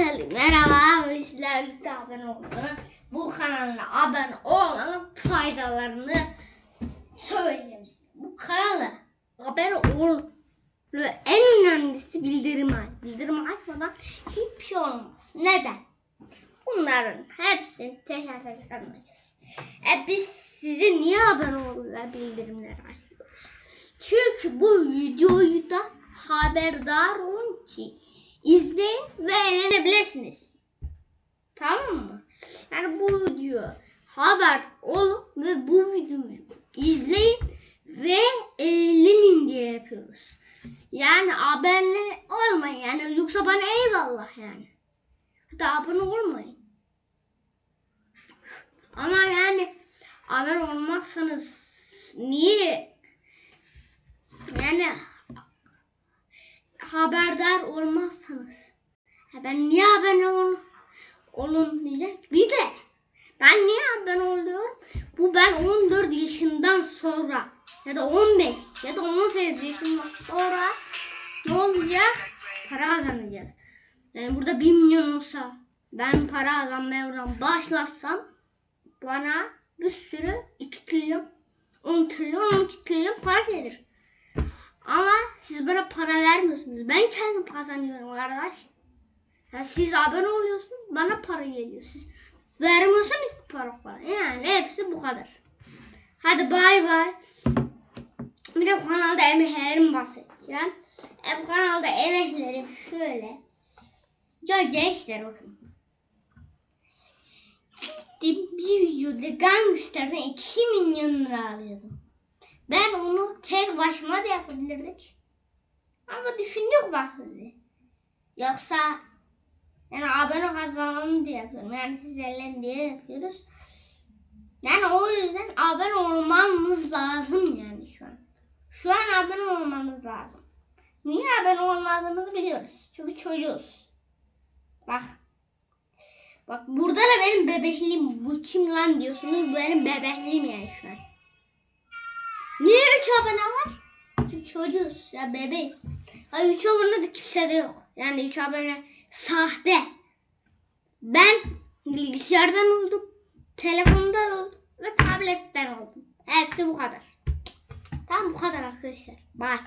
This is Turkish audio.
Herkese merhaba. Birlikte abone olmanın, bu kanala abone olmanın faydalarını söyleyeyim. Bu kanala abone ol ve en önemlisi bildirim aç. Bildirim açmadan hiçbir şey olmaz. Neden? Bunların hepsini teker teker anlayacağız. E biz size niye abone ol ve bildirimleri açıyoruz? Çünkü bu videoyu da haberdar olun ki izleyin ve eğlenebilirsiniz. Tamam mı? Yani bu video haber olun ve bu videoyu izleyin ve eğlenin diye yapıyoruz. Yani abone olmayın yani yoksa bana eyvallah yani. Hatta abone olmayın. Ama yani abone olmazsanız niye yani haberdar olmazsanız ben niye abone ol, olun diyecek. Bir de ben niye abone oluyorum? Bu ben 14 yaşından sonra ya da 15 ya da 18 yaşından sonra ne olacak? Para kazanacağız. Yani burada 1 milyon olsa ben para kazanmaya oradan başlasam bana bir sürü 2 trilyon 10 trilyon 12 trilyon para gelir. Ama siz bana para vermiyorsunuz. Ben kendim kazanıyorum kardeş. Ya siz abone oluyorsunuz bana para geliyor. Siz vermiyorsunuz para para. Yani hepsi bu kadar. Hadi bay bay. Bir de kanalda emeklerim bahsedeceğim. E bu kanalda emeklerim şöyle. Ya gençler bakın. Gittim bir videoda gangsterden 2 milyon lira alıyordum. Ben onu tek başıma da yapabilirdik. Ama düşündük bak sizi. Yoksa yani abone kazanalım diye yapıyorum. Yani siz ellen diye yapıyoruz. Yani o yüzden abone olmanız lazım yani şu an. Şu an abone olmanız lazım. Niye abone olmadığınızı biliyoruz. Çünkü çocuğuz. Bak. Bak burada da benim bebekliğim. Bu kim lan diyorsunuz. Bu benim bebekliğim yani şu an. Niye 3 abone var? Çünkü çocuğuz ya bebek. Hayır 3 abone de kimse de yok. Yani 3 abone sahte. Ben bilgisayardan oldum. Telefondan oldum. Ve tabletten oldum. Hepsi bu kadar. Tamam bu kadar arkadaşlar. Bye.